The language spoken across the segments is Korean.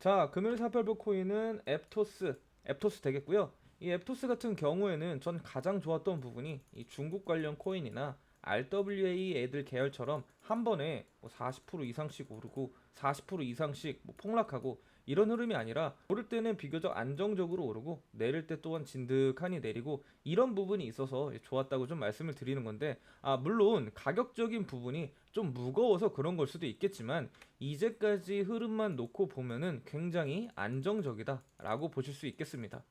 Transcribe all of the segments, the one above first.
자, 금요일 사팔부 코인은 앱토스, 앱토스 되겠고요. 이 앱토스 같은 경우에는 전 가장 좋았던 부분이 이 중국 관련 코인이나 RWA 애들 계열처럼 한 번에 뭐 40% 이상씩 오르고 40% 이상씩 뭐 폭락하고 이런 흐름이 아니라 오를 때는 비교적 안정적으로 오르고 내릴 때 또한 진득하니 내리고 이런 부분이 있어서 좋았다고 좀 말씀을 드리는 건데 아 물론 가격적인 부분이 좀 무거워서 그런 걸 수도 있겠지만 이제까지 흐름만 놓고 보면은 굉장히 안정적이다라고 보실 수 있겠습니다.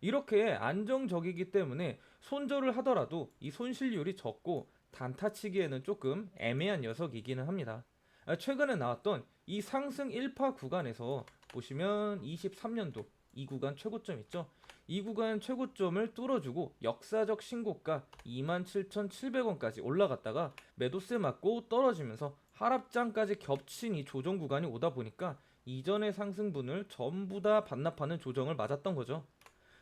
이렇게 안정적이기 때문에 손절을 하더라도 이 손실률이 적고 단타치기에는 조금 애매한 녀석이기는 합니다. 아, 최근에 나왔던 이 상승 1파 구간에서 보시면 23년도 이 구간 최고점 있죠? 이 구간 최고점을 뚫어주고 역사적 신고가 27,700원까지 올라갔다가 매도세 맞고 떨어지면서 하락장까지 겹친 이 조정 구간이 오다 보니까 이전의 상승분을 전부 다 반납하는 조정을 맞았던 거죠.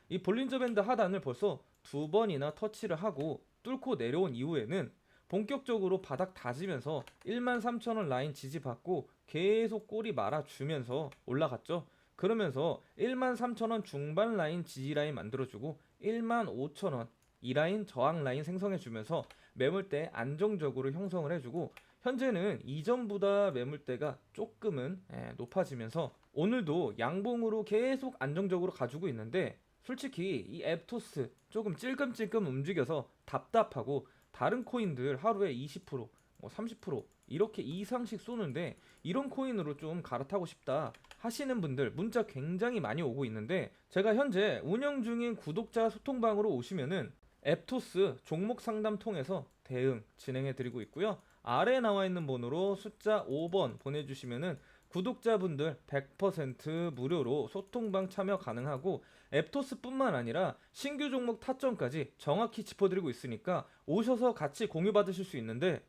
이 볼린저 밴드 하단을 벌써 두 번이나 터치를 하고 뚫고 내려온 이후에는 본격적으로 바닥 다지면서 13,000원 라인 지지받고 계속 꼬리 말아주면서 올라갔죠. 그러면서 13,000원 중반 라인 지지 라인 만들어주고 15,000원 이 라인 저항 라인 생성해주면서 매물대 안정적으로 형성을 해주고 현재는 이전보다 매물대가 조금은 예, 높아지면서 오늘도 양봉으로 계속 안정적으로 가지고 있는데 솔직히 이 앱토스 조금 찔끔찔끔 움직여서 답답하고 다른 코인들 하루에 20%, 뭐 30% 이렇게 이상씩 쏘는데 이런 코인으로 좀 갈아타고 싶다 하시는 분들 문자 굉장히 많이 오고 있는데 제가 현재 운영 중인 구독자 소통방으로 오시면은 앱토스 종목 상담 통해서 대응 진행해 드리고 있고요. 아래에 나와 있는 번호로 숫자 5번 보내주시면은 구독자분들 100% 무료로 소통방 참여 가능하고 앱토스뿐만 아니라 신규 종목 타점까지 정확히 짚어드리고 있으니까 오셔서 같이 공유 받으실 수 있는데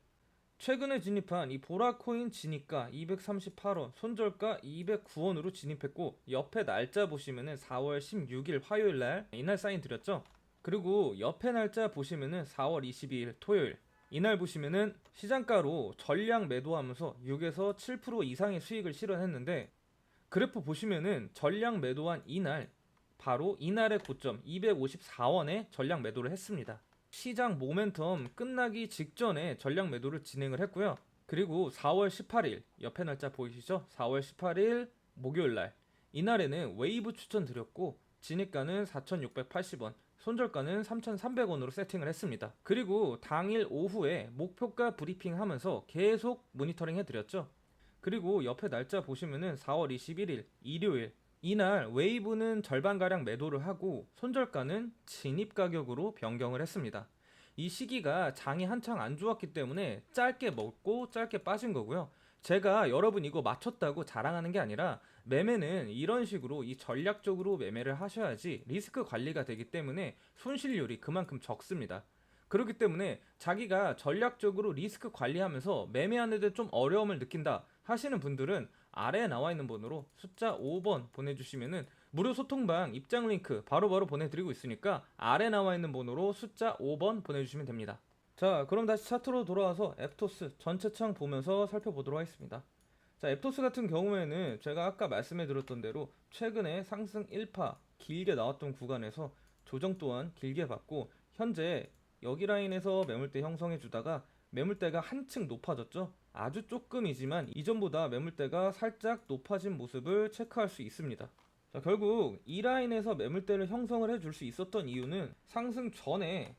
최근에 진입한 이 보라코인 진입가 238원, 손절가 209원으로 진입했고 옆에 날짜 보시면은 4월 16일 화요일 날 이날 사인 드렸죠. 그리고 옆에 날짜 보시면은 4월 22일 토요일 이날 보시면은 시장가로 전량 매도하면서 6에서 7% 이상의 수익을 실현했는데 그래프 보시면은 전량 매도한 이날 바로 이날의 고점 254원에 전량 매도를 했습니다. 시장 모멘텀 끝나기 직전에 전량 매도를 진행을 했고요. 그리고 4월 18일 옆에 날짜 보이시죠? 4월 18일 목요일 날 이날에는 웨이브 추천 드렸고 진입가는 4,680원, 손절가는 3,300원으로 세팅을 했습니다. 그리고 당일 오후에 목표가 브리핑 하면서 계속 모니터링 해드렸죠. 그리고 옆에 날짜 보시면은 4월 21일 일요일 이날 웨이브는 절반가량 매도를 하고 손절가는 진입 가격으로 변경을 했습니다. 이 시기가 장이 한창 안 좋았기 때문에 짧게 먹고 짧게 빠진 거고요. 제가 여러분 이거 맞췄다고 자랑하는 게 아니라 매매는 이런 식으로 이 전략적으로 매매를 하셔야지 리스크 관리가 되기 때문에 손실률이 그만큼 적습니다. 그렇기 때문에 자기가 전략적으로 리스크 관리하면서 매매하는 데 좀 어려움을 느낀다 하시는 분들은 아래에 나와 있는 번호로 숫자 5번 보내주시면은 무료 소통방 입장 링크 바로 바로 보내드리고 있으니까 아래 나와 있는 번호로 숫자 5번 보내주시면 됩니다. 자, 그럼 다시 차트로 돌아와서 앱토스 전체 창 보면서 살펴보도록 하겠습니다. 자, 앱토스 같은 경우에는 제가 아까 말씀해 드렸던 대로 최근에 상승 1파 길게 나왔던 구간에서 조정 또한 길게 받고 현재 여기 라인에서 매물대 형성해 주다가 매물대가 한층 높아졌죠. 아주 조금이지만 이전보다 매물대가 살짝 높아진 모습을 체크할 수 있습니다. 자, 결국 이 라인에서 매물대를 형성을 해줄 수 있었던 이유는 상승 전에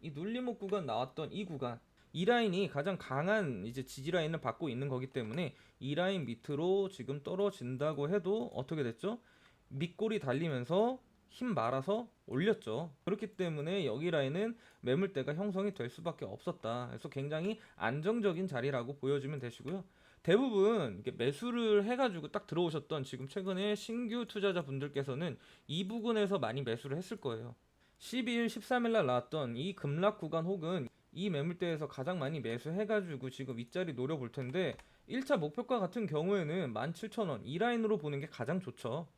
이 눌림목 구간 나왔던 이 구간 이 라인이 가장 강한 이제 지지 라인을 받고 있는 거기 때문에 이 라인 밑으로 지금 떨어진다고 해도 어떻게 됐죠? 밑골이 달리면서 힘 말아서 올렸죠. 그렇기 때문에 여기 라인은 매물대가 형성이 될 수밖에 없었다. 그래서 굉장히 안정적인 자리라고 보여주면 되시고요. 대부분 매수를 해가지고 딱 들어오셨던 지금 최근에 신규 투자자 분들께서는 이 부근에서 많이 매수를 했을 거예요. 12일, 13일 날 나왔던 이 급락 구간 혹은 이 매물대에서 가장 많이 매수해가지고 지금 윗자리 노려볼 텐데 1차 목표가 같은 경우에는 17,000원 이 라인으로 보는 게 가장 좋죠.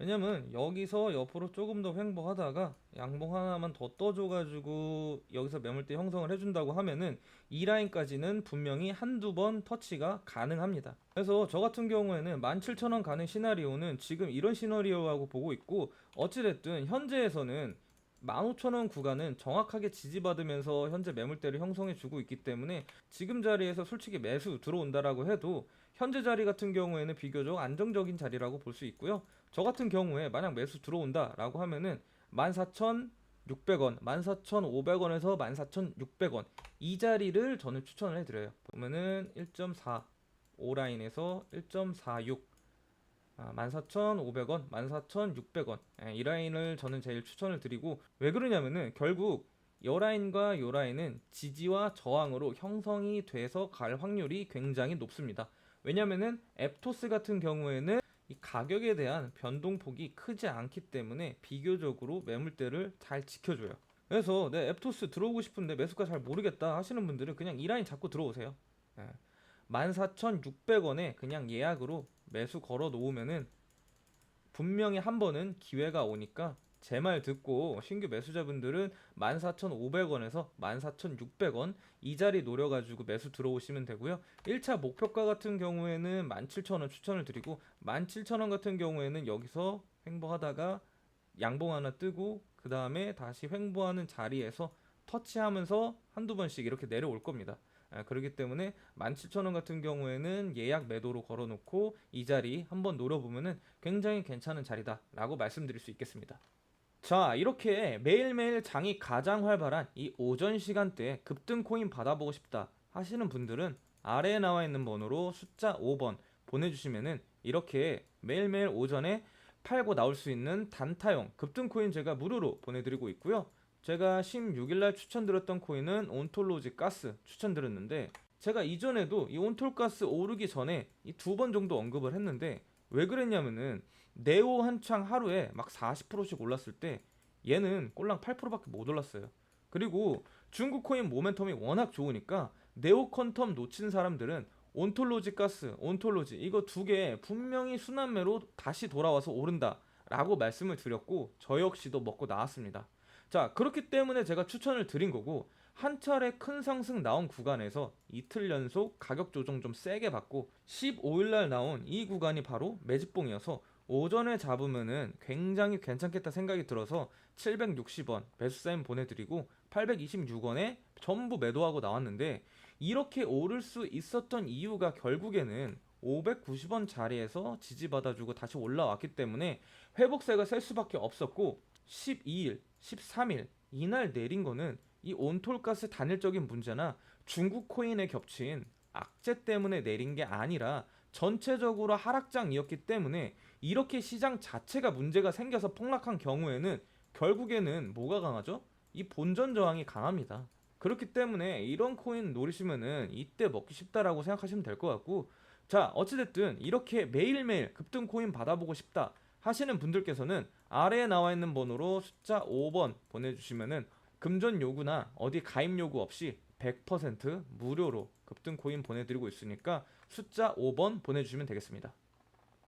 왜냐면 여기서 옆으로 조금 더 횡보하다가 양봉 하나만 더 떠줘가지고 여기서 매물대 형성을 해준다고 하면은 이 라인까지는 분명히 한두 번 터치가 가능합니다. 그래서 저 같은 경우에는 17,000원 가는 시나리오는 지금 이런 시나리오하고 보고 있고 어찌됐든 현재에서는 15,000원 구간은 정확하게 지지받으면서 현재 매물대를 형성해 주고 있기 때문에 지금 자리에서 솔직히 매수 들어온다라고 해도 현재 자리 같은 경우에는 비교적 안정적인 자리라고 볼 수 있고요. 저 같은 경우에 만약 매수 들어온다라고 하면은 14,600원, 14,500원에서 14,600원 이 자리를 저는 추천을 해드려요. 보면은 1.4 오라인에서 1.46 아, 14,500원, 14,600원 예, 이 라인을 저는 제일 추천을 드리고 왜 그러냐면은 결국 요 라인과 요 라인은 지지와 저항으로 형성이 돼서 갈 확률이 굉장히 높습니다. 왜냐면은 앱토스 같은 경우에는 이 가격에 대한 변동폭이 크지 않기 때문에 비교적으로 매물대를 잘 지켜줘요. 그래서 내 앱토스 들어오고 싶은데 매수가 잘 모르겠다 하시는 분들은 그냥 이 라인 잡고 들어오세요. 예. 14,600원에 그냥 예약으로 매수 걸어 놓으면은 분명히 한 번은 기회가 오니까 제 말 듣고 신규 매수자분들은 14,500원에서 14,600원 이 자리 노려가지고 매수 들어오시면 되고요. 1차 목표가 같은 경우에는 17,000원 추천을 드리고 17,000원 같은 경우에는 여기서 횡보하다가 양봉 하나 뜨고 그 다음에 다시 횡보하는 자리에서 터치하면서 한두 번씩 이렇게 내려올 겁니다. 아, 그렇기 때문에 17,000원 같은 경우에는 예약 매도로 걸어놓고 이 자리 한번 노려보면은 굉장히 괜찮은 자리다라고 말씀드릴 수 있겠습니다. 자, 이렇게 매일매일 장이 가장 활발한 이 오전 시간대에 급등 코인 받아보고 싶다 하시는 분들은 아래에 나와 있는 번호로 숫자 5번 보내주시면은 이렇게 매일매일 오전에 팔고 나올 수 있는 단타용 급등 코인 제가 무료로 보내드리고 있고요. 제가 16일날 추천드렸던 코인은 온톨로지 가스 추천드렸는데 제가 이전에도 이 온톨가스 오르기 전에 이 두 번 정도 언급을 했는데 왜 그랬냐면은 네오 한창 하루에 막 40%씩 올랐을 때 얘는 꼴랑 8%밖에 못 올랐어요. 그리고 중국 코인 모멘텀이 워낙 좋으니까 네오 컨텀 놓친 사람들은 온톨로지 가스, 온톨로지 이거 두 개 분명히 순환매로 다시 돌아와서 오른다 라고 말씀을 드렸고 저 역시도 먹고 나왔습니다. 자, 그렇기 때문에 제가 추천을 드린 거고 한 차례 큰 상승 나온 구간에서 이틀 연속 가격 조정 좀 세게 받고 15일 날 나온 이 구간이 바로 매집봉이어서 오전에 잡으면은 굉장히 괜찮겠다 생각이 들어서 760원 매수 사인 보내드리고 826원에 전부 매도하고 나왔는데 이렇게 오를 수 있었던 이유가 결국에는 590원 자리에서 지지받아주고 다시 올라왔기 때문에 회복세가 셀 수밖에 없었고 12일, 13일 이날 내린 거는 이 온톨가스 단일적인 문제나 중국 코인에 겹친 악재 때문에 내린 게 아니라 전체적으로 하락장이었기 때문에 이렇게 시장 자체가 문제가 생겨서 폭락한 경우에는 결국에는 뭐가 강하죠? 이 본전 저항이 강합니다. 그렇기 때문에 이런 코인 노리시면은 이때 먹기 쉽다라고 생각하시면 될 것 같고 자 어찌됐든 이렇게 매일매일 급등 코인 받아보고 싶다 하시는 분들께서는 아래에 나와 있는 번호로 숫자 5번 보내주시면은 금전 요구나 어디 가입 요구 없이 100% 무료로 급등 코인 보내드리고 있으니까 숫자 5번 보내주시면 되겠습니다.